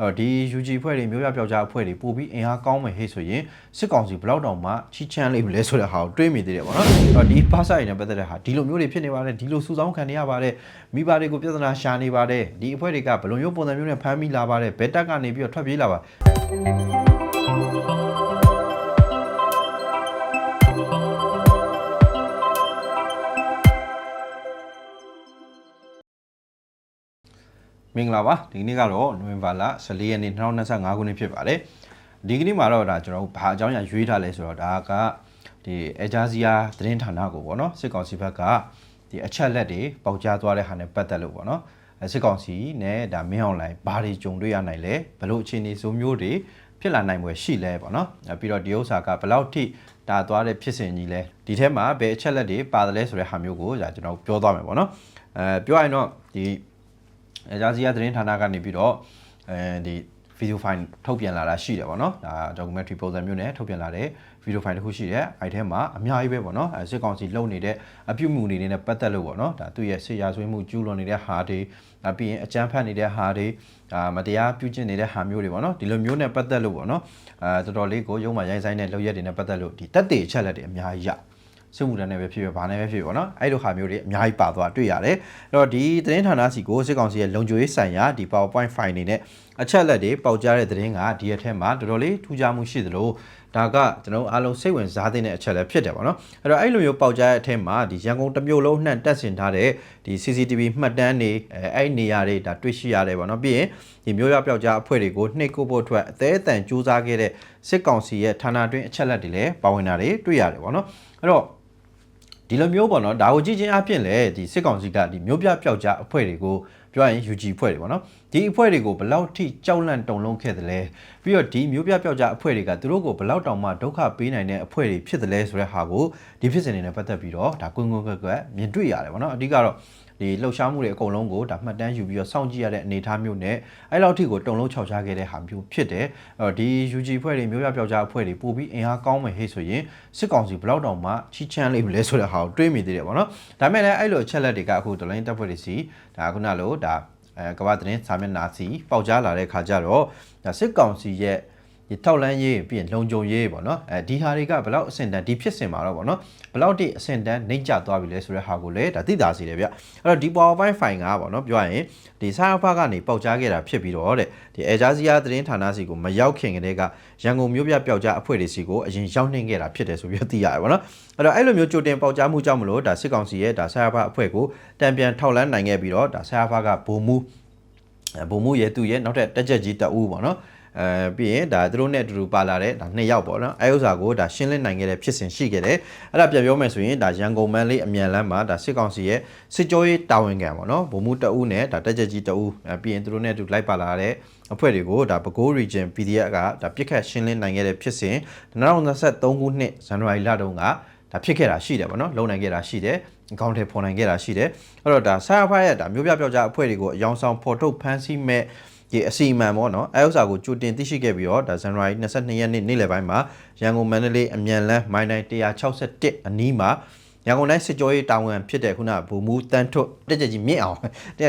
အဲ့တော့ဒီ UG အဖွဲ့တွေမျိုးရပြောက်ကြားအဖွဲ့တွေပို့ပြီးအင်အားကောင်းမယ်ဟေ့ဆိုရင်စစ်ကောင်စီဘလောက်တောင်မှချီချမ်းလိမ့်မလဲဆိုတဲ့ဟာကိုတွေးမိသေးတယ်ပေါ့နော်အဲ့တော့ဒီပါစာရည်နဲ့ပတ်သက်တဲ့ဟာဒီလိုမျိုးတွေဖြစ်နေပါတယ်ဒီလိုစုဆောင်းခံနေရပါတယ်မိဘတွေကိုပြဿနာရှာနေပါတယ်ဒီအဖွဲ့တွေကဘယ်လိုမျိုးပုံစံမျိုးနဲ့ဖမ်းမိလာပါတယ်ဘယ်တက်ကနေပြီးတော့ထွက်ပြေးလာပါ မင်္ဂလာပါဒီကနေ့ကတော့နိုဝင်ဘာလ14ရက်နေ့2025ခုနှစ်ဖြစ်ပါတယ်ဒီကနေ့မှာတော့ဒါကျွန်တော်တို့ဘာအကြောင်းအရာရွေးထားလဲဆိုတော့ဒါကဒီအဂျာဇီယာသတင်းဌာနကိုပေါ့နော်စစ်ကောင်စီဘက်ကဒီအချက်လက်တွေပေါက်ကြားသွားတဲ့ဟာနဲ့ပတ်သက်လို့ပေါ့နော်အဲစစ်ကောင်စီနဲ့ဒါမင်းအွန်လိုင်းဘာတွေကြုံတွေ့ရနိုင်လဲဘလို့အခြေအနေဆိုမျိုးတွေဖြစ်လာနိုင်ွယ်ရှိလဲပေါ့နော်အဲပြီးတော့ဒီဥစ္စာကဘလောက်ထိဒါသွားတဲ့ဖြစ်စဉ်ကြီးလဲဒီထဲမှာဘယ်အချက်လက်တွေပါတယ်လဲဆိုတဲ့ဟာမျိုးကိုဒါကျွန်တော်ပြောသွားမယ်ပေါ့နော်အဲပြောရရင်တော့ဒီ အဲဂျာစီယာသတင်းဌာနကနေပြီးတော့အဲဒီ video file ထုတ်ပြန်လာတာရှိတယ်ပေါ့နော်ဒါ documentary ပုံစံမျိုးနဲ့ထုတ်ပြန်လာတဲ့ video file တစ်ခုရှိတယ်အဲ့ထဲမှာအများကြီးပဲပေါ့နော်အဲစစ်ကောင်စီလုပ်နေတဲ့အပြုမှုတွေနဲ့ပတ်သက်လို့ပေါ့နော်ဒါသူ့ရဲ့ဆေးရဆွေးမှုကျူးလွန်နေတဲ့ဟာတွေအပြီးရင်အကြမ်းဖက်နေတဲ့ဟာတွေဒါမတရားပြုကျင့်နေတဲ့ဟာမျိုးတွေပေါ့နော်ဒီလိုမျိုးနဲ့ပတ်သက်လို့ပေါ့နော်အဲတော်တော်လေးကိုရုံးမှရိုင်းဆိုင်တဲ့လုပ်ရက်တွေနဲ့ပတ်သက်လို့ဒီတက်တေချက်လက်တွေအများကြီးရ စစ်မှုထမ်းနဲ့ပဲဖြစ်ဖြစ်ဘာနဲ့ပဲဖြစ်ဖြစ်ပေါ့နော်အဲ့လိုဟာမျိုးတွေအများကြီးပါသွားတွေ့ရတယ်အဲ့တော့ဒီသတင်းဌာနစီကိုစစ်ကောင်စီရဲ့လုံခြုံရေးဆိုင်ရာဒီ PowerPoint file တွေနဲ့အချက်လက်တွေပေါက်ကြားတဲ့သတင်းကဒီအထက်မှာတော်တော်လေးထူးခြားမှုရှိသလိုဒါကကျွန်တော်အားလုံးစိတ်ဝင်စားတဲ့အချက်လက်ဖြစ်တယ်ပေါ့နော်အဲ့တော့အဲ့လိုမျိုးပေါက်ကြားတဲ့အထက်မှာဒီရန်ကုန်တစ်မြို့လုံးနှံ့တက်ဆင်ထားတဲ့ဒီ CCTV မှတ်တမ်းတွေအဲအဲ့နေရာတွေဒါတွေ့ရှိရတယ်ပေါ့နော်ပြီးရင်ဒီမျိုးရပျောက်ကြားအဖွဲ့တွေကိုနှိပ်ကုတ်ဖို့အတွက်အသေးအတန်စူးစမ်းခဲ့တဲ့စစ်ကောင်စီရဲ့ဌာနတွင်းအချက်လက်တွေလည်းပါဝင်တာတွေတွေ့ရတယ်ပေါ့နော်အဲ့တော့ ဒီလိုမျိုးပေါ့နော်ဒါကိုကြည့်ချင်းအဖြစ်လေဒီစစ်ကောင်စီကဒီမျိုးပြပျောက်ကြားအဖွဲ့တွေကိုပြောရရင် UG အဖွဲ့တွေပေါ့နော်ဒီအဖွဲ့တွေကိုဘလောက်ထိကြောက်လန့်တုန်လုံးခဲ့တယ်လဲပြီးတော့ဒီမျိုးပြပျောက်ကြားအဖွဲ့တွေကသူတို့ကိုဘလောက်တောင်မှဒုက္ခပေးနိုင်တဲ့အဖွဲ့တွေဖြစ်တယ်လဲဆိုတဲ့ဟာကိုဒီဖြစ်စဉ်တွေနဲ့ပတ်သက်ပြီးတော့ဒါကွင်းကွင်းကွက်ကွက်မြင်တွေ့ရတယ်ပေါ့နော်အဓိကတော့ ဒီလှုပ်ရှားမှုတွေအကုန်လုံးကိုဒါမှတ်တမ်းယူပြီးတော့စောင့်ကြည့်ရတဲ့အနေအထားမျိုးနဲ့အဲ့လောက်ထိကိုတုံလုံးခြောက်ခြားခဲ့တဲ့ဟာမျိုးဖြစ်တယ်အဲ့တော့ဒီ UG ဖွဲ့တွေမျိုးရပြောက်ကြားအဖွဲ့တွေပို့ပြီးအင်အားကောင်းမယ်ဟေ့ဆိုရင်စစ်ကောင်စီဘလောက်တောင်မှချီချမ်းလိမ့်မလဲဆိုတဲ့ဟာကိုတွေးမိသေးတယ်ပေါ့နော်ဒါပေမဲ့လည်းအဲ့လိုအချက်လက်တွေကအခုဒလိုင်းတပ်ဖွဲ့တွေစီဒါခုနလိုဒါအဲကမ္ဘာသတင်းစာမျက်နှာစီပေါက်ကြားလာတဲ့ခါကျတော့ဒါစစ်ကောင်စီရဲ့ ဒီထောက်လန်းရေးပြီးရင်လုံခြုံရေးပေါ့နော်အဲဒီဟာတွေကဘလောက်အဆင့်တန်းဒီဖြစ်စင်မှာတော့ပေါ့နော်ဘလောက်တိအဆင့်တန်းနှိမ့်ကျသွားပြီလဲဆိုတဲ့ဟာကိုလည်းဒါသိတာစီတယ်ဗျအဲ့တော့ဒီ PowerPoint file ကပေါ့နော်ပြောရရင်ဒီစာဖာကနေပေါက်ကြားခဲ့တာဖြစ်ပြီးတော့တဲ့ဒီအဲဂျာစီယာသတင်းဌာနစီကိုမရောက်ခင်ကတည်းကရန်ကုန်မြို့ပြပျောက်ကြားအဖွဲ့တွေစီကိုအရင်ရောက်နှင်းခဲ့တာဖြစ်တယ်ဆိုပြီးသိရတယ်ပေါ့နော်အဲ့တော့အဲ့လိုမျိုးကြိုတင်ပေါက်ကြားမှုကြောင့်မလို့ဒါစစ်ကောင်စီရဲ့ဒါစာဖာအဖွဲ့ကိုတံပြန်ထောက်လန်းနိုင်ခဲ့ပြီးတော့ဒါစာဖာကဘုံမူဘုံမှုရဲ့သူ့ရဲ့နောက်ထပ်တက်ချက်ကြီးတအူးပေါ့နော် အဲပြီးရင်ဒါသူတို့နဲ့အတူတူပါလာတဲ့ဒါနှစ်ယောက်ပေါ့နော်အဲဥစ္စာကိုဒါရှင်းလင်းနိုင်ခဲ့တဲ့ဖြစ်စဉ်ရှိခဲ့တယ်အဲ့ဒါပြန်ပြောမယ်ဆိုရင်ဒါရန်ကုန်မန်းလေးအမြန်လမ်းမှာဒါစစ်ကောင်စီရဲ့စစ်ကြောရေးတာဝန်ခံပေါ့နော်ဗိုလ်မှူးတအူးနဲ့ဒါတက်ချက်ကြီးတအူးပြီးရင်သူတို့နဲ့အတူလိုက်ပါလာတဲ့အဖွဲ့တွေကိုဒါပဲခူး region PDF ကဒါပြစ်ခတ်ရှင်းလင်းနိုင်ခဲ့တဲ့ဖြစ်စဉ်2023ခုနှစ်ဇန်နဝါရီလတုန်းကဒါဖြစ်ခဲ့တာရှိတယ်ပေါ့နော်လုံနိုင်ခဲ့တာရှိတယ်အကောင့်ထဲပေါ်နိုင်ခဲ့တာရှိတယ်အဲ့တော့ဒါဆာဖာရဲ့ဒါမျိုးပြပြောက်ကြအဖွဲ့တွေကိုအယောင်ဆောင်ဖော်ထုတ်ဖမ်းဆီးမဲ့ ဒီအစီအမံပေါ့နော်အဲဥစ္စာကိုကြိုတင်သိရှိခဲ့ပြီးတော့ဒါဇန်နဝါရီ22ရက်နေ့နေ့လယ်ပိုင်းမှာရန်ကုန်မန္တလေးအမြန်လမ်းမိုင်းတိုင်း161အနီးမှာရန်ကုန်တိုင်းစစ်ကြောရေးတာဝန်ဖြစ်တဲ့ခုနဘူမူတန်းထွတ်တက်ကြကြီးမြင့်အောင်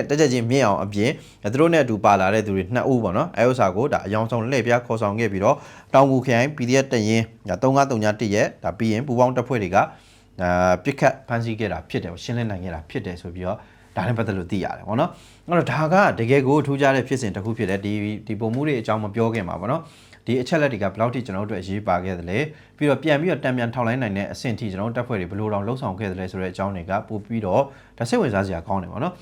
တက်ကြကြီးမြင့်အောင်အပြင်သူတို့နဲ့အတူပါလာတဲ့သူတွေနှစ်ဦးပေါ့နော်အဲဥစ္စာကိုဒါအယောင်ဆောင်လှည့်ပြားခေါ်ဆောင်ခဲ့ပြီးတော့တောင်ကူခရိုင် PDF တရင်3931ရဲ့ဒါပြီးရင်ပူပေါင်းတပ်ဖွဲ့တွေကအာပြစ်ခတ်ဖမ်းဆီးခဲ့တာဖြစ်တယ်ရှင်းလင်းနိုင်ခဲ့တာဖြစ်တယ်ဆိုပြီးတော့ ဒါနဲ့ပတ်သက်လို့သိရတယ်ပေါ့နော်အဲ့တော့ဒါကတကယ်ကိုထူးခြားတဲ့ဖြစ်စဉ်တစ်ခုဖြစ်တယ်ဒီဒီပုံမှုတွေအကြောင်းမပြောခင်ပါပေါ့နော်ဒီအချက်လက်တွေကဘယ်လောက်ထိကျွန်တော်တို့အတွက်အရေးပါခဲ့သလဲပြီးတော့ပြန်ပြီးတော့တံပြန်ထောက်လိုင်းနိုင်တဲ့အဆင့်ထိကျွန်တော်တို့တပ်ဖွဲ့တွေဘယ်လိုတောင်လှုပ်ဆောင်ခဲ့သလဲဆိုတဲ့အကြောင်းတွေကပို့ပြီးတော့ဒါစိတ်ဝင်စားစရာကောင်းတယ်ပေါ့နော်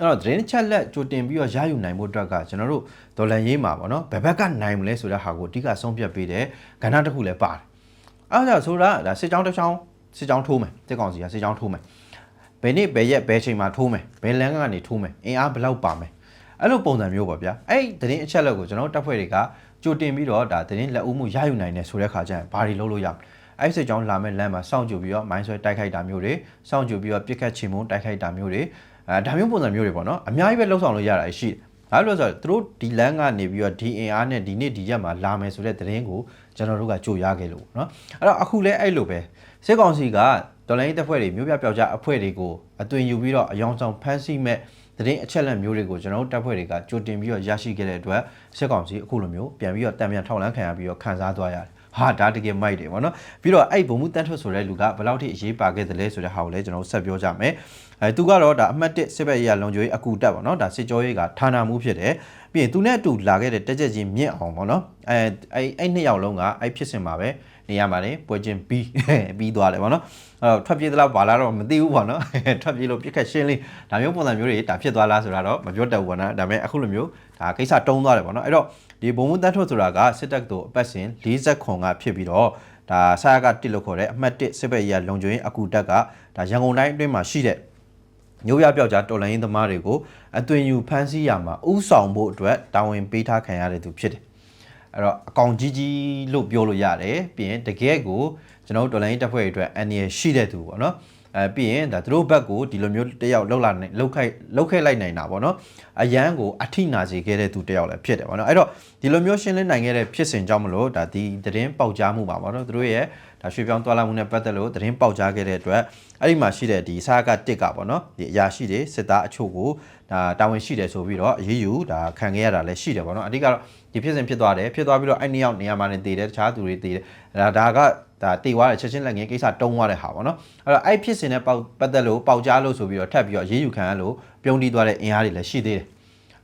အဲ့တော့သတင်းချက်လက်ကြိုတင်ပြီးတော့ရယူနိုင်ဖို့အတွက်ကကျွန်တော်တို့ဒေါ်လာရေးမှာပေါ့နော်ဘယ်ဘက်ကနိုင်မလဲဆိုတဲ့ဟာကိုအဓိကဆုံးဖြတ်ပေးတဲ့ကဏ္ဍတစ်ခုလည်းပါတယ်အဲ့ဒါဆိုတာဒါစစ်ကြောင်းတစ်ချောင်းစစ်ကြောင်းထိုးမယ်စစ်ကောင်စီကစစ်ကြောင်းထိုးမယ် ဘယ်နေ့ဘယ်ရက်ဘယ်ချိန်မှာထိုးမယ်ဘယ်လမ်းကနေထိုးမယ်အင်အားဘယ်လောက်ပါမယ်အဲ့လိုပုံစံမျိုးပါဗျာအဲ့ဒီသတင်းအချက်လက်ကိုကျွန်တော်တပ်ဖွဲ့တွေကကြိုတင်ပြီးတော့ဒါသတင်းလက်ဦးမှုရယူနိုင်တယ်ဆိုတဲ့ခါကျရင်ဘာတွေလုပ်လို့ရမလဲအဲ့စစ်ကြောင်းလာမဲ့လမ်းမှာစောင့်ကြည့်ပြီးတော့မိုင်းဆွဲတိုက်ခိုက်တာမျိုးတွေစောင့်ကြည့်ပြီးတော့ပြစ်ခတ်ချေမှုန်းတိုက်ခိုက်တာမျိုးတွေအဲဒါမျိုးပုံစံမျိုးတွေပေါ့နော်အများကြီးပဲလှုပ်ဆောင်လို့ရတာရှိတယ်အဲ့လိုဆိုတော့သူတို့ဒီလမ်းကနေပြီးတော့ဒီအင်အားနဲ့ဒီနေ့ဒီရက်မှာလာမယ်ဆိုတဲ့သတင်းကိုကျွန်တော်တို့ကကြိုရခဲ့လို့ပေါ့နော်အဲ့တော့အခုလဲအဲ့လိုပဲစစ်ကောင်စီက ဒေါ်လာရေးတပ်ဖွဲ့တွေမျိုးပြပျောက်ကြားအဖွဲ့တွေကိုအသွင်ယူပြီးတော့အယောင်ဆောင်ဖမ်းဆီးမဲ့သတင်းအချက်အလက်မျိုးတွေကိုကျွန်တော်တို့တပ်ဖွဲ့တွေကကြိုတင်ပြီးတော့ရရှိခဲ့တဲ့အတွက်စစ်ကောင်စီအခုလိုမျိုးပြန်ပြီးတော့တံပြန်ထောက်လန်းခံရပြီးတော့ခံစားသွားရတယ်ဟာဒါတကယ်မိုက်တယ်ဗောနော်ပြီးတော့အဲ့ဘုံမှုတန်းထွက်ဆိုတဲ့လူကဘယ်လောက်ထိအရေးပါခဲ့သလဲဆိုတဲ့ဟာကိုလည်းကျွန်တော်ဆက်ပြောကြမယ်အဲသူကတော့ဒါအမှတ်1စစ်ဘက်ရေးရလုံခြုံရေးအကူတက်ဗောနော်ဒါစစ်ကြောရေးကဌာနမှုဖြစ်တယ်ပြီးရင်သူနဲ့အတူလာခဲ့တဲ့တက်ချက်ချင်းမြင့်အောင်ဗောနော်အဲအဲ့အဲ့နှစ်ယောက်လုံးကအဲ့ဖြစ်စင်ပါပဲ နေရမှာလေပွဲချင်းပြီးပြီးသွားတယ်ဗောနော်အဲ့တော့ထွက်ပြေးသလားဘာလားတော့မသိဘူးဗောနော်ထွက်ပြေးလို့ပြစ်ခတ်ရှင်းလေးဒါမျိုးပုံစံမျိုးတွေဒါဖြစ်သွားလားဆိုတာတော့မပြောတတ်ဘူးဗောနော်ဒါပေမဲ့အခုလိုမျိုးဒါကိစ္စတုံးသွားတယ်ဗောနော်အဲ့တော့ဒီဘုံမှုတန်းထွက်ဆိုတာကစစ်တပ်တို့အပတ်စဉ်40ခွန်ကဖြစ်ပြီးတော့ဒါဆာရကတစ်လို့ခေါ်တဲ့အမှတ်1စစ်ဘက်ရေးလုံခြုံရေးအကူတက်ကဒါရန်ကုန်တိုင်းအတွင်းမှာရှိတဲ့မျိုးရပြောက်ကြားတော်လိုင်းသမားတွေကိုအသွင်ယူဖမ်းဆီးရမှာဥဆောင်ဖို့အတွက်တာဝန်ပေးထားခံရတဲ့သူဖြစ်တယ်။ အဲ့တော့အကောင်ကြီးကြီးလို့ပြောလို့ရတယ်။ပြီးရင်တကယ်ကိုကျွန်တော်တို့တော်လိုင်းတပ်ဖွဲ့တွေအတွက်အန်ရရှိတဲ့သူပေါ့နော်။အဲပြီးရင်ဒါသူတို့ဘက်ကိုဒီလိုမျိုးတယောက်လောက်လာနိုင်လောက်ခိုက်လောက်ခဲလိုက်နိုင်တာပေါ့နော်။အရန်ကိုအထိနာစေခဲ့တဲ့သူတယောက်လည်းဖြစ်တယ်ပေါ့နော်။အဲ့တော့ဒီလိုမျိုးရှင်းလင်းနိုင်ခဲ့တဲ့ဖြစ်စဉ်ကြောင့်မလို့ဒါဒီသတင်းပေါက်ကြားမှုပါပေါ့နော်။သူတို့ရဲ့ဒါရွှေပြောင်းသွားလာမှုနဲ့ပတ်သက်လို့သတင်းပေါက်ကြားခဲ့တဲ့အတွက်အဲ့ဒီမှာရှိတဲ့ဒီစားကတစ်ကပေါ့နော်ဒီအရာရှိတွေစစ်သားအချို့ကိုဒါတာဝန်ရှိတယ်ဆိုပြီးတော့အရေးယူဒါခံခဲ့ရတာလည်းရှိတယ်ပေါ့နော်အဓိကတော့ ဒီဖြစ်စဉ်ဖြစ်သွားတယ်ဖြစ်သွားပြီးတော့အဲ့နှစ်ယောက်နေရာမှာနေတည်တယ်တခြားသူတွေတည်တယ်ဒါဒါကဒါတည်သွားတယ်ချက်ချင်းလက်ငင်းကိစ္စတုံးသွားတဲ့ဟာပေါ့နော်အဲ့တော့အဲ့ဖြစ်စဉ်နဲ့ပတ်သက်လို့ပေါက်ကြားလို့ဆိုပြီးတော့ထပ်ပြီးတော့အရေးယူခံရလို့ပြုံးတီးသွားတဲ့အင်အားတွေလည်းရှိသေးတယ်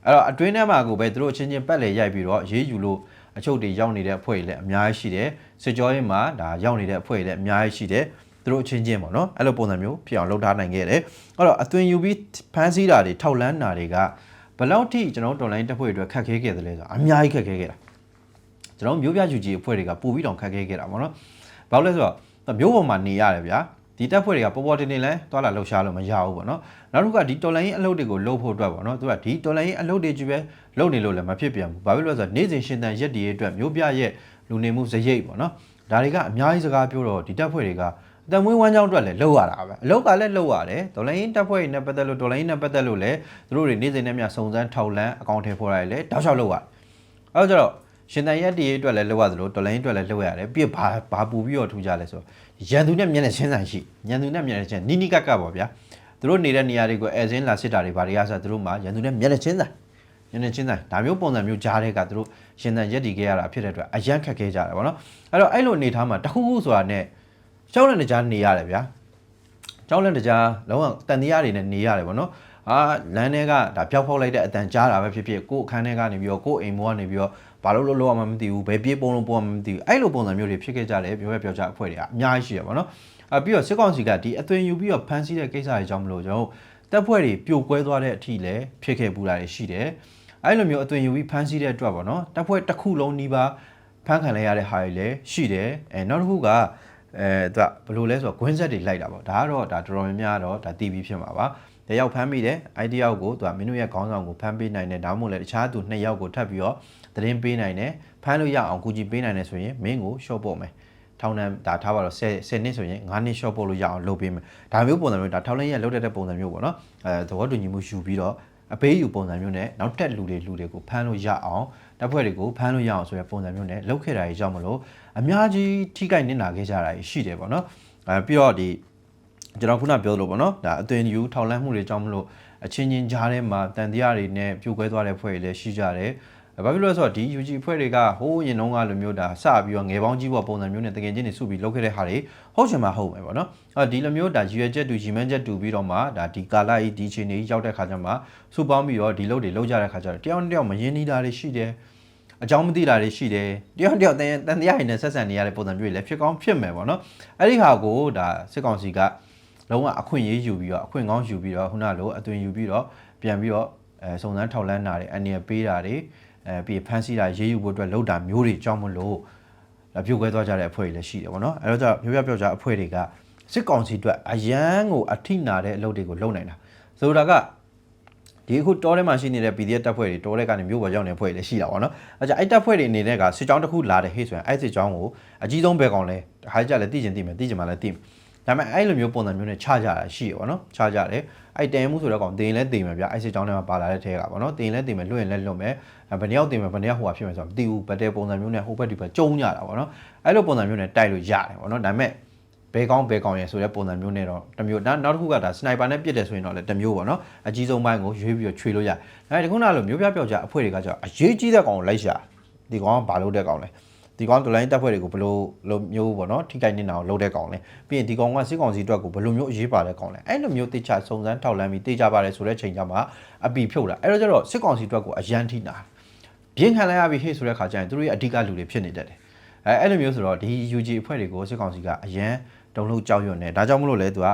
အဲ့တော့အတွင်းထဲမှာကိုပဲသူတို့အချင်းချင်းပတ်လေရိုက်ပြီးတော့ရေးယူလို့အချုပ်တွေရောက်နေတဲ့အဖွဲ့တွေလည်းအများကြီးရှိတယ်စစ်ကြောရေးမှာဒါရောက်နေတဲ့အဖွဲ့တွေလည်းအများကြီးရှိတယ်သူတို့အချင်းချင်းပေါ့နော်အဲ့လိုပုံစံမျိုးဖြစ်အောင်လုပ်ထားနိုင်ခဲ့တယ်အဲ့တော့အသွင်ယူပြီးဖမ်းဆီးတာတွေထောက်လန်းတာတွေက ဘယ်လောက်ထိကျွန်တော်တို့ online တက်ဖွဲ့တွေအတွက်ခက်ခဲခဲ့တယ်လဲဆိုတော့အများကြီးခက်ခဲခဲ့တာကျွန်တော်မျိုးပြယူကြီးအဖွဲ့တွေကပို့ပြီးတော့ခက်ခဲခဲ့တာပေါ့နော်ဘာလို့လဲဆိုတော့မျိုးပေါ်မှာနေရတယ်ဗျာဒီတက်ဖွဲ့တွေကပေါ်ပေါ်တင်တင်လဲတွာလာလှုပ်ရှားလို့မရဘူးပေါ့နော်နောက်တစ်ခုကဒီတော်လိုင်းရင်အလုပ်တွေကိုလုပ်ဖို့အတွက်ပေါ့နော်သူကဒီတော်လိုင်းရင်အလုပ်တွေကြီးပဲလုပ်နေလို့လည်းမဖြစ်ပြန်ဘူးဘာဖြစ်လို့လဲဆိုတော့နေ့စဉ်ရှင်သန်ရက်တည်ရဲ့အတွက်မျိုးပြရဲ့လူနေမှုစရိတ်ပေါ့နော်ဒါတွေကအများကြီးစကားပြောတော့ဒီတက်ဖွဲ့တွေက အတမွေးဝမ်းကြောင်းအတွက်လည်းလုပ်ရတာပဲအလုပ်ကလည်းလုပ်ရတယ်ဒေါ်လာရင်းတပ်ဖွဲ့တွေနဲ့ပတ်သက်လို့ဒေါ်လာရင်းနဲ့ပတ်သက်လို့လည်းသူတို့တွေနေ့စဉ်နဲ့မျှစုံစမ်းထောက်လန်းအကောင့်ထဲပေါ်ရတယ်လေတောက်လျှောက်လုပ်ရတယ်အဲတော့ကျတော့ရှင်တန်ရက်တည်းအတွက်လည်းလုပ်ရသလိုဒေါ်လာရင်းအတွက်လည်းလုပ်ရတယ်ပြီးဘာဘာပူပြီးတော့ထူကြလဲဆိုရန်သူနဲ့မျက်နှာချင်းဆိုင်ရှိရန်သူနဲ့မျက်နှာချင်းနီနီကက်ကက်ပေါ့ဗျာသူတို့နေတဲ့နေရာတွေကိုအဲစင်းလာစစ်တာတွေဘာတွေအားဆိုသူတို့မှာရန်သူနဲ့မျက်နှာချင်းဆိုင်ညနေချင်းဆိုင်ဒါမျိုးပုံစံမျိုးကြားတဲ့ကသူတို့ရှင်တန်ရက်တည်ခဲ့ရတာဖြစ်တဲ့အတွက်အရန်ခက်ခဲကြတယ်ဗောနော်အဲ့တော့အဲ့လိုအနေထားမှာတခုခုဆိုတာနဲ့ ကြောက်လက်တကြားနေရတယ်ဗျာကြောက်လက်တကြားလုံးဝတန်တရားတွေနဲ့နေရတယ်ဗောနော်အာလမ်းထဲကဒါပျောက်ဖောက်လိုက်တဲ့အတန်ကြားတာပဲဖြစ်ဖြစ်ကို့အခန်းထဲကနေပြီးတော့ကို့အိမ်မောကနေပြီးတော့ဘာလို့လို့လောက်မှမသိဘူးဘယ်ပြေးပုံလို့ပုံမှမသိဘူးအဲ့လိုပုံစံမျိုးတွေဖြစ်ခဲ့ကြတယ်ပြောရပြောကြအဖွဲ့တွေကအများကြီးရှိတယ်ဗောနော်အပြီးတော့စစ်ကောင်စီကဒီအသွင်ယူပြီးတော့ဖမ်းဆီးတဲ့ကိစ္စတွေကြောင့်မလို့ကျွန်တော်တပ်ဖွဲ့တွေပြိုကွဲသွားတဲ့အထိလည်းဖြစ်ခဲ့ပူတာတွေရှိတယ်အဲ့လိုမျိုးအသွင်ယူပြီးဖမ်းဆီးတဲ့အတွက်ပေါ့နော်တပ်ဖွဲ့တစ်ခုလုံးနှီးပါဖမ်းခံလိုက်ရတဲ့ဟာတွေလည်းရှိတယ်အဲနောက်တစ်ခုက အဲသူကဘယ်လိုလဲဆိုတော့ဂွင်းဆက်တွေလိုက်တာပေါ့ဒါကတော့ဒါတော်တော်များများတော့ဒါတီးပြီးဖြစ်မှာပါတယောက်ဖမ်းမိတယ်အိုက်တယောက်ကိုသူကမင်းတို့ရဲ့ခေါင်းဆောင်ကိုဖမ်းပေးနိုင်တယ်ဒါမှမဟုတ်လည်းတခြားသူနှစ်ယောက်ကိုထပ်ပြီးတော့သတင်းပေးနိုင်တယ်ဖမ်းလို့ရအောင်ကူညီပေးနိုင်တယ်ဆိုရင်မင်းကိုရှော့ပို့မယ်ထောင်နှံဒါထားပါတော့10 10နှစ်ဆိုရင်9နှစ် short ပို့လို့ရအောင်လုပ်ပေးမယ်ဒါမျိုးပုံစံမျိုးဒါထောင်လင်းရလောက်တဲ့ပုံစံမျိုးပေါ့နော်အဲသဘောတူညီမှုယူပြီးတော့ အပေးယူပုံစံမျိုးနဲ့နောက်တက်လူတွေလူတွေကိုဖမ်းလို့ရအောင်တပ်ဖွဲ့တွေကိုဖမ်းလို့ရအောင်ဆိုတဲ့ပုံစံမျိုးနဲ့လုပ်ခဲ့တာကြီးကြောင့်မလို့အများကြီးထိခိုက်နစ်နာခဲ့ကြတာရှိတယ်ပေါ့နော်အဲပြီးတော့ဒီကျွန်တော်ခုနပြောလို့ပေါ့နော်ဒါအသွင်ယူထောက်လန်းမှုတွေကြောင့်မလို့အချင်းချင်းကြားထဲမှာတန်တရားတွေနဲ့ပြိုကွဲသွားတဲ့ဖွဲ့တွေလည်းရှိကြတယ် ဘာဖြစ်လို့လဲဆိုတော့ဒီ UG ဖွဲ့တွေကဟိုးရင်တုန်းကလိုမျိုးဒါစပြီးတော့ငယ်ပေါင်းကြီးပေါ်ပုံစံမျိုးနဲ့တကယ်ချင်းတွေစုပြီးလုပ်ခဲ့တဲ့ဟာတွေဟုတ်ချင်မှဟုတ်မယ်ပေါ့နော်အဲဒီလိုမျိုးဒါရွယ်ချက်တူဂျီမန်ချက်တူပြီးတော့မှဒါဒီကာလာကြီးဒီချိန်တွေရောက်တဲ့ခါကျမှစုပေါင်းပြီးတော့ဒီလုပ်တွေလုပ်ကြတဲ့ခါကျတော့တယောက်တစ်ယောက်မရင်းနှီးတာတွေရှိတယ်အကြောင်းမသိတာတွေရှိတယ်တယောက်တယောက်တန်တန်တရားရင်နဲ့ဆက်ဆံနေရတဲ့ပုံစံမျိုးတွေလည်းဖြစ်ကောင်းဖြစ်မယ်ပေါ့နော်အဲ့ဒီဟာကိုဒါစစ်ကောင်စီကလုံးဝအခွင့်အရေးယူပြီးတော့အခွင့်ကောင်းယူပြီးတော့ခုနလိုအသွင်ယူပြီးတော့ပြန်ပြီးတော့အဲစုံစမ်းထောက်လန်းတာတွေအနေနဲ့ပေးတာတွေ အဲပြီးဖမ်းဆီးတာရေးယူဖို့အတွက်လုပ်တာမျိုးတွေကြောင့်မလို့ပြုတ်ခွဲသွားကြတဲ့အဖွဲ့တွေလည်းရှိတယ်ပေါ့နော်အဲတော့ကြောင့်မျိုးပြပြောကြအဖွဲ့တွေကစစ်ကောင်စီအတွက်အရန်ကိုအထိနာတဲ့အလုပ်တွေကိုလုပ်နိုင်တာဆိုတော့ကဒီအခုတောထဲမှာရှိနေတဲ့ PDF တပ်ဖွဲ့တွေတောထဲကနေမြို့ပေါ်ရောက်နေတဲ့ဖွဲ့တွေလည်းရှိတာပေါ့နော်အဲကြောင့်အဲ့တပ်ဖွဲ့တွေအနေနဲ့ကစစ်ကြောင်းတစ်ခုလာတဲ့ဟေ့ဆိုရင်အဲ့စစ်ကြောင်းကိုအကြီးဆုံးဘယ်ကောင်လဲဟာကြလည်းသိကျင်သိမယ်သိကျင်မှလည်းသိမယ် ဒါပေမဲ့အဲ့လိုမျိုးပုံစံမျိုးနဲ့ခြားကြတာရှိရပါတော့ခြားကြတယ်အဲ့တန်မှုဆိုတော့ကောင်တင်လဲတင်မယ်ဗျအဲ့စစ်ကြောင်းထဲမှာပါလာတဲ့ထဲကပေါ့နော်တင်လဲတင်မယ်လွတ်ရင်လဲလွတ်မယ်ဘယ်နှယောက်တင်မယ်ဘယ်နှယောက်ဟိုဟာဖြစ်မယ်ဆိုတော့မသိဘူးဘတ်တဲပုံစံမျိုးနဲ့ဟိုဘက်ဒီဘက်ကျုံကြတာပေါ့နော်အဲ့လိုပုံစံမျိုးနဲ့တိုက်လို့ရတယ်ပေါ့နော်ဒါပေမဲ့ဘယ်ကောင်းဘယ်ကောင်းရဲဆိုတဲ့ပုံစံမျိုးနဲ့တော့တစ်မျိုးနောက်နောက်တစ်ခုကဒါစနိုက်ပါနဲ့ပစ်တယ်ဆိုရင်တော့လည်းတစ်မျိုးပေါ့နော်အကြီးဆုံးပိုင်းကိုရွေးပြီးတော့ခြွေလို့ရတယ်ဒါပေမဲ့ဒီခုနကလိုမျိုးပြပျောက်ကြအဖွဲတွေကကြောင့်အရေးကြီးတဲ့ကောင်ကိုလိုက်ရှာဒီကောင်ကဘာလုပ်တဲ့ကောင်လဲ ဒီကောင်ဒလိုင်းတက်ဖွဲ့တွေကိုဘယ်လိုလိုမျိုးပေါ့နော်ထိခိုက်နေတာကိုလုပ်တဲ့ကောင်လဲပြီးရင်ဒီကောင်ကစစ်ကောင်စီအတွက်ကိုဘယ်လိုမျိုးအရေးပါတဲ့ကောင်လဲအဲ့လိုမျိုးတေချာစုံစမ်းထောက်လန်းပြီးတေချာပါတယ်ဆိုတဲ့ချိန်ကျမှအပီဖြုတ်လာအဲ့တော့ကျတော့စစ်ကောင်စီအတွက်ကိုအရန်ထိနာပြင်းခံလိုက်ရပြီဟေ့ဆိုတဲ့ခါကျရင်သူတို့ရဲ့အဓိကလူတွေဖြစ်နေတတ်တယ်အဲအဲ့လိုမျိုးဆိုတော့ဒီ UG အဖွဲ့တွေကိုစစ်ကောင်စီကအရန်တုံ့လို့ကြောက်ရွံ့နေဒါကြောင့်မလို့လဲသူက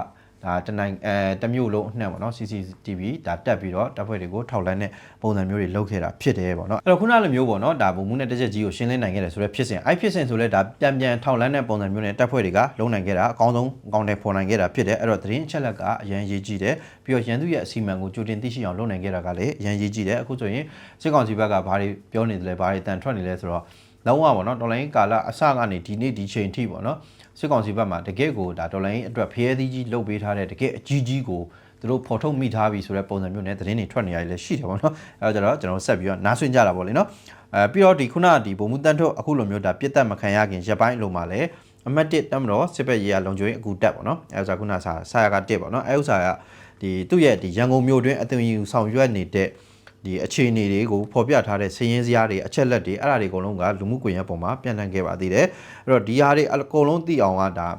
ဒါတနိုင်အဲတမျိုးလုံးအနှံ့ပေါ့နော် CCTV ဒါတက်ပြီးတော့တပ်ဖွဲ့တွေကိုထောက်လန်းတဲ့ပုံစံမျိုးတွေလုပ်ခဲ့တာဖြစ်တယ်ပေါ့နော်အဲ့တော့ခုနလိုမျိုးပေါ့နော်ဒါဘုံမှုနဲ့တစ်ချက်ကြီးကိုရှင်းလင်းနိုင်ခဲ့တယ်ဆိုတော့ဖြစ်စဉ်အဲ့ဖြစ်စဉ်ဆိုလဲဒါပြန်ပြန်ထောက်လန်းတဲ့ပုံစံမျိုးနဲ့တပ်ဖွဲ့တွေကလုံနိုင်ခဲ့တာအကောင်းဆုံးအကောင်းတဲ့ဖော်နိုင်ခဲ့တာဖြစ်တယ်အဲ့တော့သတင်းအချက်လက်ကအရန်ရေးကြည့်တယ်ပြီးတော့ရန်သူရဲ့အစီအမံကိုကြိုတင်သိရှိအောင်လုပ်နိုင်ခဲ့တာကလည်းအရန်ရေးကြည့်တယ်အခုဆိုရင်စစ်ကောင်စီဘက်ကဘာတွေပြောနေတယ်လဲဘာတွေတန်ထွက်နေလဲဆိုတော့လုံးဝပေါ့နော်တော်လိုင်းကာလအစကနေဒီနေ့ဒီချိန်ထိပေါ့နော် စစ်ကောင်စီဘက်မှာတကယ့်ကိုဒါတော်လိုင်းအတွက်ဖျဲသီးကြီးလုပ်ပေးထားတဲ့တကယ့်အကြီးကြီးကိုသူတို့ဖော်ထုတ်မိထားပြီဆိုတဲ့ပုံစံမျိုးနဲ့သတင်းတွေထွက်နေရတယ်လည်းရှိတယ်ပေါ့နော်အဲဒါကြတော့ကျွန်တော်ဆက်ပြီးတော့နားဆွင့်ကြတာပေါ့လေနော်အဲပြီးတော့ဒီခုနကဒီဘုံမှုတန်ထုတ်အခုလိုမျိုးဒါပြစ်တက်မခံရခင်ရပ်ပိုင်းလိုမှာလည်းအမတ်တစ်တက်မတော်စစ်ဘက်ရေးရလုံခြုံရေးအကူတက်ပေါ့နော်အဲဥစားခုနဆာဆာရကတက်ပေါ့နော်အဲဥစားကဒီသူ့ရဲ့ဒီရန်ကုန်မြို့တွင်းအသွင်ယူဆောင်ရွက်နေတဲ့ ဒီအခြေအနေတွေကိုဖော်ပြထားတဲ့စည်ရင်းစရာတွေအချက်လက်တွေအဲ့ဒါတွေအကုန်လုံးကလူမှုကွန်ရက်ပေါ်မှာပြန်လှန်ခဲ့ပါသေးတယ်အဲ့တော့ဒီဟာတွေအကုန်လုံးသိအောင်ကဒါ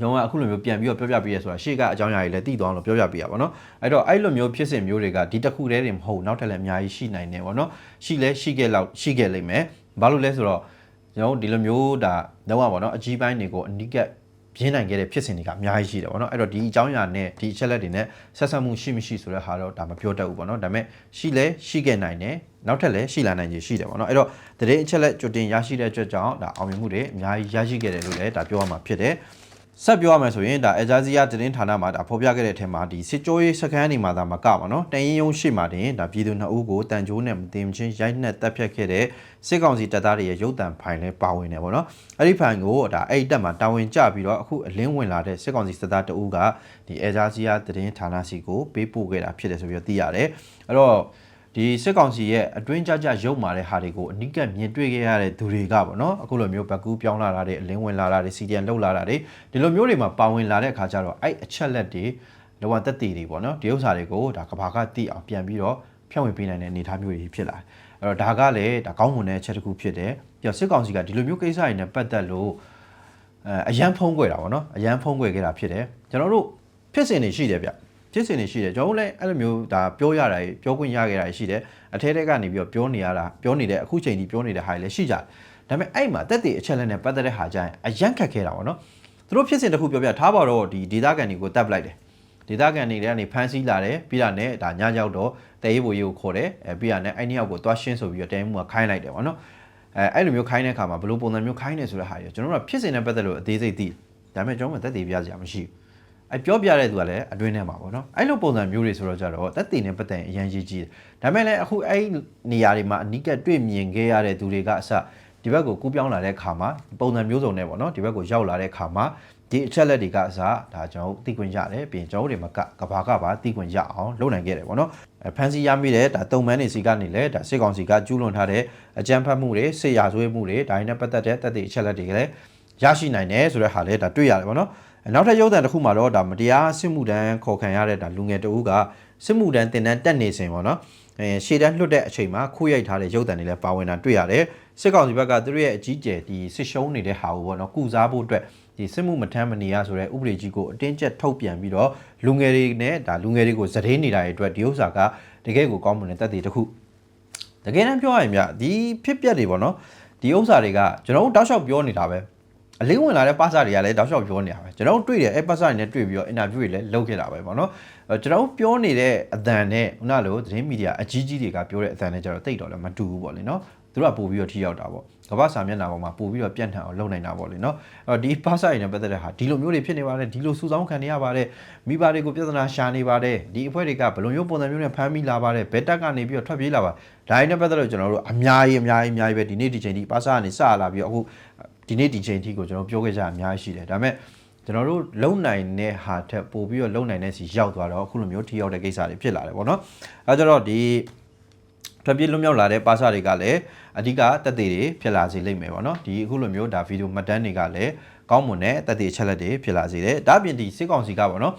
ကျွန်တော်ကအခုလိုမျိုးပြန်ပြီးတော့ပြောပြပေးရဆိုတာရှေ့ကအကြောင်းအရာတွေလည်းသိသွားအောင်လို့ပြောပြပေးရပါတော့အဲ့တော့အဲ့လိုမျိုးဖြစ်စဉ်မျိုးတွေကဒီတစ်ခုတည်းတင်မဟုတ်နောက်ထပ်လည်းအများကြီးရှိနိုင်တယ်ပေါ့နော်ရှိလဲရှိခဲ့လောက်ရှိခဲ့လိမ့်မယ်ဘာလို့လဲဆိုတော့ကျွန်တော်ဒီလိုမျိုးဒါတော့ပါတော့အကြီးပိုင်းတွေကိုအနိက ပြင်းနိုင်ခဲ့တဲ့ဖြစ်စဉ်တွေကအများကြီးရှိတယ်ပေါ့နော်အဲ့တော့ဒီအကြောင်းအရာနဲ့ဒီအချက်လက်တွေနဲ့ဆက်ဆက်မှုရှိမရှိဆိုတဲ့ဟာတော့ဒါမပြောတတ်ဘူးပေါ့နော်ဒါပေမဲ့ရှိလဲရှိခဲ့နိုင်တယ်နောက်ထပ်လည်းရှိလာနိုင်ခြေရှိတယ်ပေါ့နော်အဲ့တော့တရင်အချက်လက်ကြိုတင်ရရှိတဲ့အတွက်ကြောင့်ဒါအောင်မြင်မှုတွေအများကြီးရရှိခဲ့တယ်လို့လည်းဒါပြောရမှာဖြစ်တယ် ဆက်ပြောရမယ်ဆိုရင်ဒါအဂျာဇီယာတင်းဌာနမှာဒါဖော်ပြခဲ့တဲ့အထက်မှာဒီစစ်ကြောရေးစခန်းနေမှာဒါမကပါနော်တရင်ယုံရှိမှာတင်ဒါပြည်သူနှစ်ဦးကိုတန်ကြိုးနဲ့မတင်ချင်းရိုက်နှက်တပ်ဖြတ်ခဲ့တဲ့စစ်ကောင်စီတပ်သားတွေရဲ့ရုပ်တံဖိုင်လဲပါဝင်တယ်ပေါ့နော်အဲ့ဒီဖိုင်ကိုဒါအဲ့ဒီတက်မှာတာဝန်ကျပြီးတော့အခုအလင်းဝင်လာတဲ့စစ်ကောင်စီတပ်သားတဦးကဒီအဂျာဇီယာတင်းဌာနစီကိုပေးပို့ခဲ့တာဖြစ်တယ်ဆိုပြီးတော့သိရတယ်အဲ့တော့ ဒီစစ်ကောင်စီရဲ့အတွင်းကြကြရုပ်မာတဲ့ဟာတွေကိုအနိကမြင်တွေ့ခဲ့ရတဲ့သူတွေကပေါ့နော်အခုလိုမျိုးဘကူးပြောင်းလာတာတွေအလင်းဝင်လာတာတွေစီဒီအန်လောက်လာတာတွေဒီလိုမျိုးတွေမှာပါဝင်လာတဲ့အခါကျတော့အဲ့အချက်လက်တွေလောကတက်တည်တွေပေါ့နော်ဒီဥစ္စာတွေကိုဒါကဘာကတိအောင်ပြန်ပြီးတော့ဖြန့်ဝေပေးနိုင်တဲ့အနေအထားမျိုးတွေဖြစ်လာတယ်အဲ့တော့ဒါကလည်းဒါကောင်းမွန်တဲ့အချက်တစ်ခုဖြစ်တယ်ပြီးတော့စစ်ကောင်စီကဒီလိုမျိုးကိစ္စတွေနဲ့ပတ်သက်လို့အဲအရန်ဖုံးကွယ်တာပေါ့နော်အရန်ဖုံးကွယ်ခဲ့တာဖြစ်တယ်ကျွန်တော်တို့ဖြစ်စဉ်တွေရှိတယ်ဗျ ဖြစ်စဉ်တွေရှိတယ်ကျွန်တော်တို့လည်းအဲ့လိုမျိုးဒါပြောရတာပြောခွင့်ရခဲ့တာရှိတယ်အထဲထဲကနေပြီးတော့ပြောနေရတာပြောနေတဲ့အခုချိန်ထိပြောနေတဲ့ဟာတွေလည်းရှိကြတယ်ဒါပေမဲ့အဲ့မှာတက်တဲ့အချက်လက်နဲ့ပတ်သက်တဲ့ဟာကြရင်အရန်ခက်ခဲတာပေါ့နော်သူတို့ဖြစ်စဉ်တစ်ခုပြောပြထားပါတော့ဒီဒေတာကန်တွေကိုတပ်ပလိုက်တယ်ဒေတာကန်တွေကနေဖမ်းဆီးလာတယ်ပြီးတာနဲ့ဒါညကြောက်တော့တဲရေးဘိုရေးကိုခေါ်တယ်အဲပြီးတာနဲ့အဲ့နှစ်ယောက်ကိုတွားရှင်းဆိုပြီးတော့တဲမှုကခိုင်းလိုက်တယ်ပေါ့နော်အဲအဲ့လိုမျိုးခိုင်းတဲ့အခါမှာဘယ်လိုပုံစံမျိုးခိုင်းနေဆိုတဲ့ဟာကြီးကျွန်တော်တို့ကဖြစ်စဉ်နဲ့ပတ်သက်လို့အသေးစိတ်သိဒါပေမဲ့ကျွန်တော်တို့တက်တည်ပြစရာမရှိဘူး အပြောပြတဲ့သူကလည်းအတွင်းထဲမှာပေါ့နော်အဲ့လိုပုံစံမျိုးတွေဆိုတော့ကြတော့တက်တည်နဲ့ပတ်သက်အရန်ကြီးကြီးတယ်ဒါပေမဲ့လည်းအခုအဲ့နေရာတွေမှာအနိကတွေ့မြင်ခဲ့ရတဲ့သူတွေကအစဒီဘက်ကိုကူးပြောင်းလာတဲ့ခါမှာပုံစံမျိုးစုံနဲ့ပေါ့နော်ဒီဘက်ကိုရောက်လာတဲ့ခါမှာဒီအချက်လက်တွေကအစဒါကျွန်တော်သိခွင့်ရတယ်ပြီးရင်ကျွန်တော်တို့တွေမှာကဘာကပါသိခွင့်ရအောင်လုပ်နိုင်ခဲ့တယ်ပေါ့နော်ဖန်စီရမိတဲ့ဒါတုံမန်းနေစီကနေလည်းဒါစစ်ကောင်စီကကျူးလွန်ထားတဲ့အကြမ်းဖက်မှုတွေဆေးရဆွေးမှုတွေဒါနဲ့ပတ်သက်တဲ့တက်တဲ့အချက်လက်တွေလည်းရရှိနိုင်တယ်ဆိုတဲ့ဟာလည်းဒါတွေ့ရတယ်ပေါ့နော် နောက်ထပ်ရုပ်သံတစ်ခုမှာတော့ဒါမတရားစစ်မှုတန်းခေါ်ခံရတဲ့ဒါလူငယ်တဦးကစစ်မှုတန်းတင်တန်းတက်နေစဉ်ပေါ့နော်အဲရှေ့တန်းလွတ်တဲ့အချိန်မှာခိုးရိုက်ထားတဲ့ရုပ်သံတွေလည်းပါဝင်တာတွေ့ရတယ်စစ်ကောင်စီဘက်ကသူတို့ရဲ့အကြီးကျယ်ဒီစစ်ရှုံးနေတဲ့ဟာကိုပေါ့နော်ကုစားဖို့အတွက်ဒီစစ်မှုမထမ်းမနေရဆိုတဲ့ဥပဒေကြီးကိုအတင်းကျပ်ထုတ်ပြန်ပြီးတော့လူငယ်တွေနဲ့ဒါလူငယ်တွေကိုသတင်းနေတာတွေအတွက်ဒီဥစ္စာကတကယ်ကိုကောင်းမွန်တဲ့တက်တည်တစ်ခုတကယ်တမ်းပြောရရင်ဗျဒီဖြစ်ပျက်တွေပေါ့နော်ဒီဥစ္စာတွေကကျွန်တော်တို့တောက်လျှောက်ပြောနေတာပဲ အလင်းဝင်လာတဲ့ပါစာတွေကလည်းတောက်လျှောက်ပြောနေတာပဲကျွန်တော်တို့တွေ့တယ်အဲပါစာတွေနဲ့တွေ့ပြီးတော့အင်တာဗျူးတွေလည်းလုပ်ခဲ့တာပဲပေါ့နော်ကျွန်တော်တို့ပြောနေတဲ့အသံနဲ့ခုနလိုသတင်းမီဒီယာအကြီးကြီးတွေကပြောတဲ့အသံနဲ့ကျတော့တိတ်တော့လည်းမတူဘူးပေါ့လေနော်သူတို့ကပို့ပြီးတော့ထိရောက်တာပေါ့ကမ္ဘာစာမျက်နှာပေါ်မှာပို့ပြီးတော့ပြန့်ထန်အောင်လုပ်နိုင်တာပေါ့လေနော်အဲ့တော့ဒီပါစာတွေနဲ့ပတ်သက်တဲ့ဟာဒီလိုမျိုးတွေဖြစ်နေပါတယ်ဒီလိုစူဆောင်းခံနေရပါတယ်မိဘတွေကိုပြဿနာရှာနေပါတယ်ဒီအဖွဲ့တွေကဘယ်လိုမျိုးပုံစံမျိုးနဲ့ဖမ်းမိလာပါတယ်ဘယ်တက်ကနေပြီးတော့ထွက်ပြေးလာပါဒါတွေနဲ့ပတ်သက်လို့ကျွန်တော်တို့အများကြီးအများကြီးအများကြီးပဲဒီနေ့ဒီချိန်ထိပါစာကနေစလာပြီးတော့အခု ဒီနေ့ဒီချိန်ထိကိုကျွန်တော်ပြောခဲ့ကြအများကြီးရှိတယ်ဒါပေမဲ့ကျွန်တော်တို့လုံနိုင်တဲ့ဟာထက်ပို့ပြီးတော့လုံနိုင်တဲ့စီရောက်သွားတော့အခုလိုမျိုးထိရောက်တဲ့ကိစ္စတွေဖြစ်လာတယ်ပေါ့နော်အဲကြတော့ဒီထွက်ပြေးလွတ်မြောက်လာတဲ့ပါစာတွေကလည်းအဓိကတက်သေးတွေဖြစ်လာစေလိမ့်မယ်ပေါ့နော်ဒီအခုလိုမျိုးဒါဗီဒီယိုမှတ်တမ်းတွေကလည်းကောင်းမွန်တဲ့တက်တဲ့အချက်လက်တွေဖြစ်လာစေတယ်ဒါအပြင်ဒီစစ်ကောင်စီကပေါ့နော်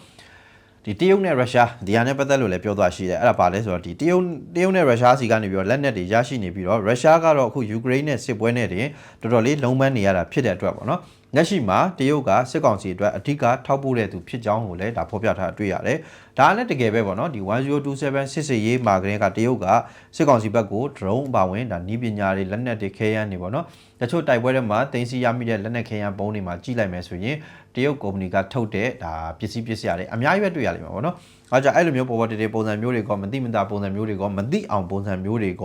ဒီတရုတ်နဲ့ရုရှားဒီဟာနဲ့ပတ်သက်လို့လည်းပြောသွားရှိတယ်အဲ့ဒါပါလဲဆိုတော့ဒီတရုတ်တရုတ်နဲ့ရုရှားစီကနေပြီးတော့လက်နက်တွေရရှိနေပြီးတော့ရုရှားကတော့အခုယူကရိန်းနဲ့စစ်ပွဲနဲ့တင်တော်တော်လေးလုံးပန်းနေရတာဖြစ်တဲ့အတွက်ပေါ့နော် လက်ရှိမှာတရုတ်ကစစ်ကောင်စီအတွက်အဓိကထောက်ပို့တဲ့သူဖြစ်ကြောင်းကိုလည်းဒါဖော်ပြထားတွေ့ရတယ်။ဒါလည်းတကယ်ပဲပေါ့နော်ဒီ1027စစ်စစ်ရေးမှာကလေးကတရုတ်ကစစ်ကောင်စီဘက်ကို drone အပါဝင်ဒါနီးပညာတွေလက်နက်တွေခဲယမ်းတွေပေါ့နော်။တချို့တိုက်ပွဲတွေမှာတင်စီရမိတဲ့လက်နက်ခဲယမ်းပုံးတွေမှာကြီးလိုက်မယ်ဆိုရင်တရုတ်ကုမ္ပဏီကထုတ်တဲ့ဒါပစ္စည်းပစ္စည်းတွေအများကြီးပဲတွေ့ရလိမ့်မယ်ပေါ့နော်။အဲကြောင့်အဲ့လိုမျိုးပေါ်ပေါ်တေတေပုံစံမျိုးတွေကမသိမသာပုံစံမျိုးတွေကမသိအောင်ပုံစံမျိုးတွေက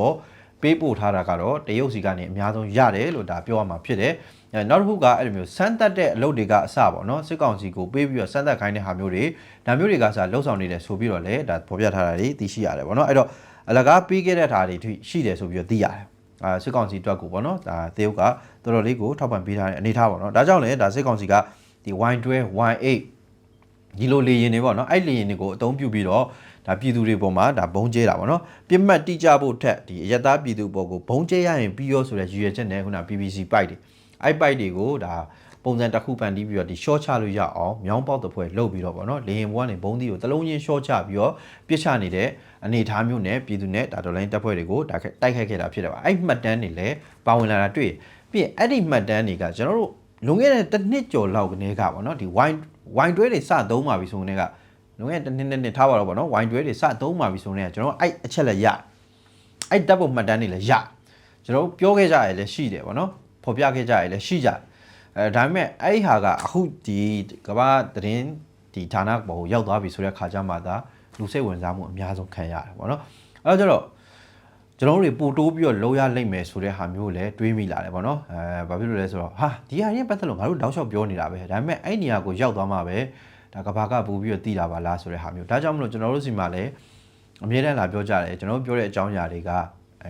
ပေးပို့ထားတာကတော့တရုတ်စီကနေအများဆုံးရတယ်လို့ဒါပြောရမှာဖြစ်တယ်။အဲ နောက်တစ်ခုကအဲ့လိုမျိုးစမ်းသက်တဲ့အလုပ်တွေကအစပေါ့နော်စစ်ကောင်စီကိုပေးပြီးတော့စမ်းသက်ခိုင်းတဲ့ဟာမျိုးတွေဒါမျိုးတွေကစလှုပ်ဆောင်နေတယ်ဆိုပြီးတော့လည်းဒါပေါ်ပြထားတာတွေသိရှိရတယ်ပေါ့နော်အဲ့တော့အလကားပေးခဲ့တဲ့ဟာတွေရှိတယ်ဆိုပြီးတော့သိရတယ်အာစစ်ကောင်စီအတွက်ကိုပေါ့နော်ဒါသေုပ်ကတော်တော်လေးကိုထောက်ပံ့ပေးထားတဲ့အနေထားပေါ့နော်ဒါကြောင့်လည်းဒါစစ်ကောင်စီကဒီ Y12 Y8 ဒီလိုလေရင်တွေပေါ့နော်အဲ့လေရင်တွေကိုအသုံးပြုပြီးတော့ဒါပြည်သူတွေပေါ်မှာဒါဘုံကျဲတာပေါ့နော်ပြစ်မှတ်တိကျဖို့ထက်ဒီအယက်သားပြည်သူပေါ်ကိုဘုံကျဲရရင်ပြီးရောဆိုတဲ့ရည်ရွယ်ချက်နဲ့ခုန PPC ပိုက်တွေအဲ့ ပိုက်တွေကိုဒါပုံစံတစ်ခုပန်တီးပြီးတော့ဒီ short ချလို့ရအောင်မြောင်းပေါက်တစ်ဖွဲလှုပ်ပြီးတော့ဗောနော်လေရင်ဘွားနေဘုံသီးကိုတလုံးချင်း short ချပြီးတော့ပြစ်ချနေတဲ့အနေအထားမျိုးနဲ့ပြည်သူနဲ့ဒါဒေါ်လိုင်းတပ်ဖွဲ့တွေကိုဒါတိုက်ခိုက်ခဲ့တာဖြစ်တယ်ပါအဲ့မှတ်တမ်းတွေလည်းပါဝင်လာတာတွေ့ပြီးရင်အဲ့ဒီမှတ်တမ်းတွေကကျွန်တော်တို့လွန်ခဲ့တဲ့တစ်နှစ်ကျော်လောက်ကနေကဗောနော်ဒီ wine wine တွဲတွေစသုံးပါပြီဆိုရင်ကလွန်ခဲ့တဲ့တစ်နှစ်နှစ်ထားပါတော့ဗောနော် wine တွဲတွေစသုံးပါပြီဆိုရင်ကကျွန်တော်အဲ့အချက်လက်ရအဲ့တပ်ဖို့မှတ်တမ်းတွေလည်းရကျွန်တော်ပြောခဲ့ကြရလည်းရှိတယ်ဗောနော် ဖော်ပြခဲ့ကြရလည်းရှိကြတယ်အဲဒါပေမဲ့အဲ့ဒီဟာကအခုဒီကမ္ဘာသတင်းဒီဌာနပေါ်ကိုရောက်သွားပြီဆိုတဲ့ခါကျမှသာလူစိတ်ဝင်စားမှုအများဆုံးခံရတယ်ပေါ့နော်အဲတော့ကျတော့ကျွန်တော်တို့တွေပို့တိုးပြီးတော့လောက်ရလိမ့်မယ်ဆိုတဲ့ဟာမျိုးလည်းတွေးမိလာတယ်ပေါ့နော်အဲဘာဖြစ်လို့လဲဆိုတော့ဟာဒီဟာရင်ပတ်သက်လို့ငါတို့တောက်လျှောက်ပြောနေတာပဲဒါပေမဲ့အဲ့နေရာကိုရောက်သွားမှပဲဒါကဘာကပို့ပြီးတော့တည်တာပါလားဆိုတဲ့ဟာမျိုးဒါကြောင့်မလို့ကျွန်တော်တို့စီမှာလည်းအမြဲတမ်းလာပြောကြတယ်ကျွန်တော်တို့ပြောတဲ့အကြောင်းအရာတွေက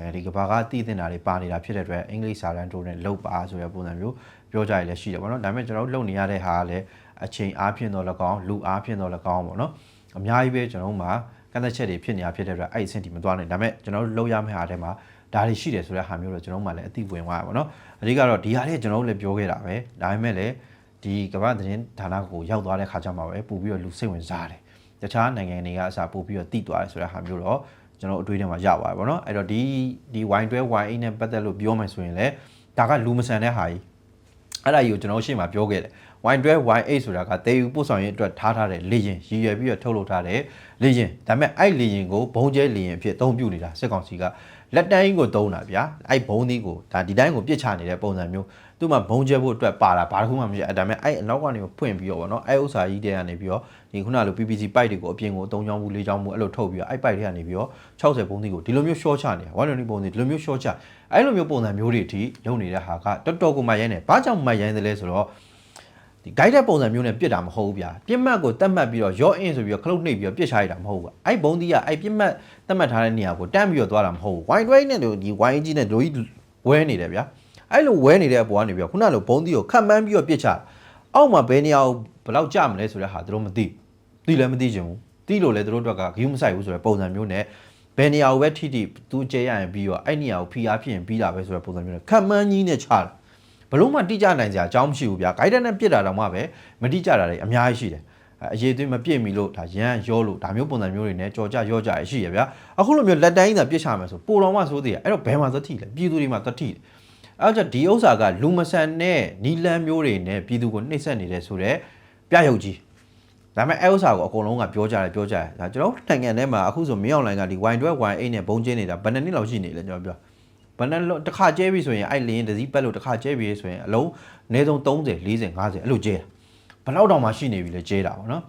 အဲဒီကဘာကတည်တင်တာတွေပါနေတာဖြစ်တဲ့အတွက်အင်္ဂလိပ်စာတန်းတိုးနဲ့လောက်ပါဆိုတဲ့ပုံစံမျိုးပြောကြရလည်းရှိတယ်ပေါ့နော်ဒါပေမဲ့ကျွန်တော်တို့လုပ်နေရတဲ့ဟာကလည်းအချိန်အားဖြင့်တော့၎င်းလူအားဖြင့်တော့၎င်းပေါ့နော်အများကြီးပဲကျွန်တော်တို့မှာကန့်သက်ချက်တွေဖြစ်နေတာဖြစ်တဲ့အတွက်အဲ့အဆင့်ဒီမသွားနိုင်ဒါပေမဲ့ကျွန်တော်တို့လုပ်ရမယ့်အားထဲမှာဒါတွေရှိတယ်ဆိုတဲ့ဟာမျိုးတော့ကျွန်တော်မှလည်းအသိဝင်သွားပါပေါ့နော်အဓိကတော့ဒီဟာတွေကျွန်တော်တို့လည်းပြောခဲ့တာပဲဒါပေမဲ့လည်းဒီကမ္ဘာသတင်းဌာနကိုရောက်သွားတဲ့ခါကျမှပဲပို့ပြီးတော့လူစိတ်ဝင်စားတယ်တခြားနိုင်ငံတွေကအစားပို့ပြီးတော့တိသွားတယ်ဆိုတဲ့ဟာမျိုးတော့ ကျွန်တော်အတွေ့အကြုံမှာရပါတယ်ပေါ့နော်အဲ့တော့ဒီဒီ wine 12 wine 8နဲ့ပတ်သက်လို့ပြောမယ်ဆိုရင်လည်းဒါကလူမဆန်တဲ့ဟာကြီးအဲ့ဒါကြီးကိုကျွန်တော်ရှေ့မှာပြောခဲ့တယ် Y12 Y8 ဆိုတာကတေယူပို့ဆောင်ရေးအတွက်ထားထားတဲ့လေရင်ရည်ရွယ်ပြီးတော့ထုတ်လုပ်ထားတဲ့လေရင်ဒါပေမဲ့အဲ့လေရင်ကိုဘုံကျဲလေရင်အဖြစ်အသုံးပြုနေတာစစ်ကောင်စီကလက်တန်းကြီးကိုသုံးတာဗျာအဲ့ဘုံသီးကိုဒါဒီတိုင်းကိုပြစ်ချနေတဲ့ပုံစံမျိုး သူ့မှာဘုံကျဲဖို့အတွက်ပါတာဘာတစ်ခုမှမရှိအဲ့ဒါပေမဲ့အဲ့အနောက်ကနေဖွင့်ပြီးတော့ဗောနော်အဲ့ဥစ္စာကြီးတွေကနေပြီးတော့ဒီခုနလို PPC ပိုက်တွေကိုအပြင်ကိုအသုံးချောင်းမှုလေးချောင်းမှုအဲ့လိုထုတ်ပြီးတော့အဲ့ပိုက်တွေကနေပြီးတော့60ဘုံသီးကိုဒီလိုမျိုး short ချနေတာ120ဘုံသီးဒီလိုမျိုး short ချအဲ့လိုမျိုးပုံစံမျိုးတွေအထိလုပ်နေတဲ့ဟာကတော်တော်ကိုမှရိုင်းနေဘာကြောင့်မှရိုင်းတယ်လဲဆိုတော့ဒီ guide ပုံစံမျိုးနဲ့ပြစ်တာမဟုတ်ဘူးဗျာပြစ်မှတ်ကိုတတ်မှတ်ပြီးတော့ yaw in ဆိုပြီးတော့ခလုတ်နှိပ်ပြီးတော့ပြစ်ချရတာမဟုတ်ဘူးအဲ့ဘုံဒီကအဲ့ပြစ်မှတ်တတ်မှတ်ထားတဲ့နေရာကိုတန်းပြီးတော့သွားတာမဟုတ်ဘူး wine dry နဲ့ဒီ wine ကြီးနဲ့တို့ကြီးဝဲနေတယ်ဗျာ အဲ့လိုဝဲနေတဲ့အပေါ်ကနေပြီးတော့ခုနလိုဘုံဒီကိုခတ်မှန်းပြီးတော့ပြစ်ချအောက်မှာဘယ်နေရာကိုဘယ်လောက်ကြမလဲဆိုတဲ့ဟာတို့မသိသိလည်းမသိချင်ဘူးသိလို့လည်းတို့တို့ကဂိူးမဆိုင်ဘူးဆိုတဲ့ပုံစံမျိုးနဲ့ဘယ်နေရာကိုပဲထိထိသူကျဲရရင်ပြီးတော့အဲ့နေရာကိုဖိအားဖြစ်ရင်ပြီးတာပဲဆိုတဲ့ပုံစံမျိုးနဲ့ခတ်မှန်းကြီးနဲ့ချတာဘလို့မှတိကျနိုင်စရာအကြောင်းမရှိဘူးဗျာဂိုက်ဒန်နဲ့ပြစ်တာတော့မှပဲမတိကျတာတွေအများကြီးရှိတယ်အရေးသွေးမပြည့်မီလို့ဒါရန်ရောလို့ဒါမျိုးပုံစံမျိုးတွေနဲ့ကြော်ကြရောကြရရှိရဗျာအခုလိုမျိုးလက်တိုင်းသာပြစ်ချမယ်ဆိုပိုတော်မှဆိုသေးရအဲ့တော့ဘယ်မှာသတိလဲပြည်သူတွေမှာသတိတယ် အဲ့တော့ဒီဥစ္စာကလူမဆန်တဲ့နီလန်းမျိုးတွေနဲ့ပြည်သူကိုနှိပ်စက်နေတယ်ဆိုတော့ပြရုပ်ကြီးဒါပေမဲ့အဲဥစ္စာကိုအကုန်လုံးကပြောကြတယ်ပြောကြတယ်ဒါကျွန်တော်နိုင်ငံထဲမှာအခုဆိုမင်းအောင်လိုင်းကဒီ wine 12 wine 8နဲ့ဘုံကျင်းနေတာဘယ်နှစ်နှစ်လောက်ရှိနေလဲကျွန်တော်ပြောဘယ်နှစ်လောက်တစ်ခါကျဲပြီဆိုရင်အဲ့လင်းတစ်စီးပက်လို့တစ်ခါကျဲပြီဆိုရင်အလုံးအနည်းဆုံး30 40 50အဲ့လိုကျဲတာဘယ်လောက်တောင်မှရှိနေပြီလဲကျဲတာပေါ့နော်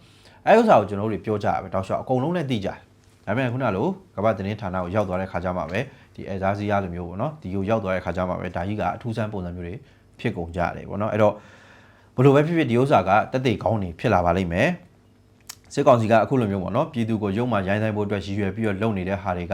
အဲဥစ္စာကိုကျွန်တော်တို့ပြောကြရပဲတောက်လျှောက်အကုန်လုံးလည်းသိကြတယ်ဒါပေမဲ့ခုနလိုကမ္ဘာသတင်းဌာနကိုရောက်သွားတဲ့ခါကျမှပဲ ဒီအဲဇာစီယာလိုမျိုးပေါ့နော်ဒီကိုရောက်သွားတဲ့ခါကျမှပဲဒါကြီးကအထူးဆန်းပုံစံမျိုးတွေဖြစ်ကုန်ကြတယ်ပေါ့နော်အဲ့တော့ဘလို့ပဲဖြစ်ဖြစ်ဒီဥစ္စာကတက်တဲ့ကောင်းနေဖြစ်လာပါလိမ့်မယ်စစ်ကောင်စီကအခုလိုမျိုးပေါ့နော်ပြည်သူကိုရုံမှရိုင်းဆိုင်ဖို့အတွက်ရည်ရွယ်ပြီးတော့လုပ်နေတဲ့ဟာတွေက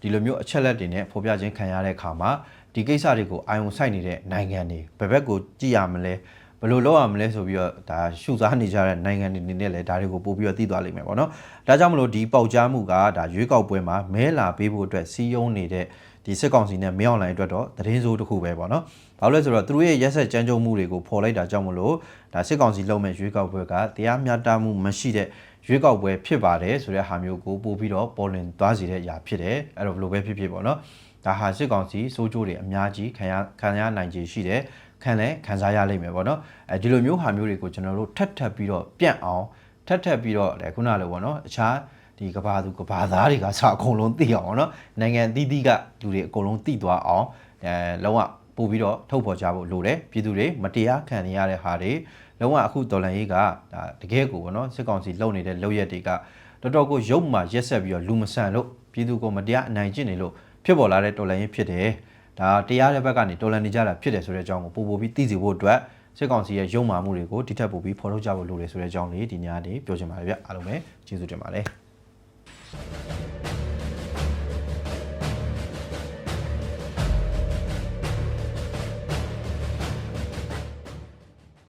ဒီလိုမျိုးအချက်လက်တွေနဲ့ဖော်ပြခြင်းခံရတဲ့အခါမှာဒီကိစ္စတွေကိုအာယုံဆိုင်နေတဲ့နိုင်ငံတွေဘယ်ဘက်ကိုကြည့်ရမလဲ ဘယ်လိုလုပ်ရမလဲဆိုပြီးတော့ဒါရှုစားနေကြတဲ့နိုင်ငံတွေနေနဲ့လည်းဒါတွေကိုပို့ပြီးတော့သိသွားလိမ့်မယ်ပေါ့နော်ဒါကြောင့်မလို့ဒီပေါက်ကြားမှုကဒါရွေးကောက်ပွဲမှာမဲလာပေးဖို့အတွက်စီးယုံနေတဲ့ဒီစစ်ကောင်စီနဲ့မင်းအောင်လိုင်းအတွက်တော့သတင်းစိုးတစ်ခုပဲပေါ့နော်။ဘာလို့လဲဆိုတော့သူတို့ရဲ့ရက်ဆက်ကြမ်းကြုတ်မှုတွေကိုဖော်လိုက်တာကြောင့်မလို့ဒါစစ်ကောင်စီလုံးမဲ့ရွေးကောက်ပွဲကတရားမျှတမှုမရှိတဲ့ရွေးကောက်ပွဲဖြစ်ပါတယ်ဆိုတဲ့ဟာမျိုးကိုပို့ပြီးတော့ပေါ်လွင်သွားစေတဲ့အရာဖြစ်တယ်။အဲ့တော့ဘယ်လိုပဲဖြစ်ဖြစ်ပေါ့နော်။ဒါဟာစစ်ကောင်စီစိုးကျိုးတွေအများကြီးခံရခံရနိုင်ခြေရှိတယ်။ ခံလဲခံစားရလိမ့်မယ်ပေါ့နော်။အဲဒီလိုမျိုးဟာမျိုးတွေကိုကျွန်တော်တို့ထပ်ထပ်ပြီးတော့ပြန့်အောင်ထပ်ထပ်ပြီးတော့လေခုနလိုပေါ့နော်အခြားဒီကဘာသူကဘာသားတွေကစအကုန်လုံးသိအောင်ပေါ့နော်နိုင်ငံအသီးသီးကလူတွေအကုန်လုံးသိသွားအောင်အဲလုံးဝပို့ပြီးတော့ထုတ်ဖော်ကြဖို့လိုတယ်ပြည်သူတွေမတရားခံနေရတဲ့ဟာတွေလုံးဝအခုတော်လန်ရေးကဒါတကယ်ကိုပေါ့နော်စစ်ကောင်စီလုပ်နေတဲ့လုပ်ရက်တွေကတော်တော်ကိုရုပ်မှရက်ဆက်ပြီးတော့လူမဆန်လို့ပြည်သူကိုမတရားအနိုင်ကျင့်နေလို့ဖြစ်ပေါ်လာတဲ့တော်လန်ရေးဖြစ်တယ် ဒါတရားတဲ့ဘက်ကနေတော်လန်နေကြတာဖြစ်တယ်ဆိုတဲ့အကြောင်းကိုပို့ပို့ပြီးသိစေဖို့အတွက်စစ်ကောင်စီရဲ့ရုံမာမှုတွေကိုဒီထက်ပိုပြီးဖော်ထုတ်ကြဖို့လိုတယ်ဆိုတဲ့အကြောင်းလေးဒီညနေပြောချင်ပါတယ်ဗျအားလုံးပဲကျေးဇူးတင်ပါတယ်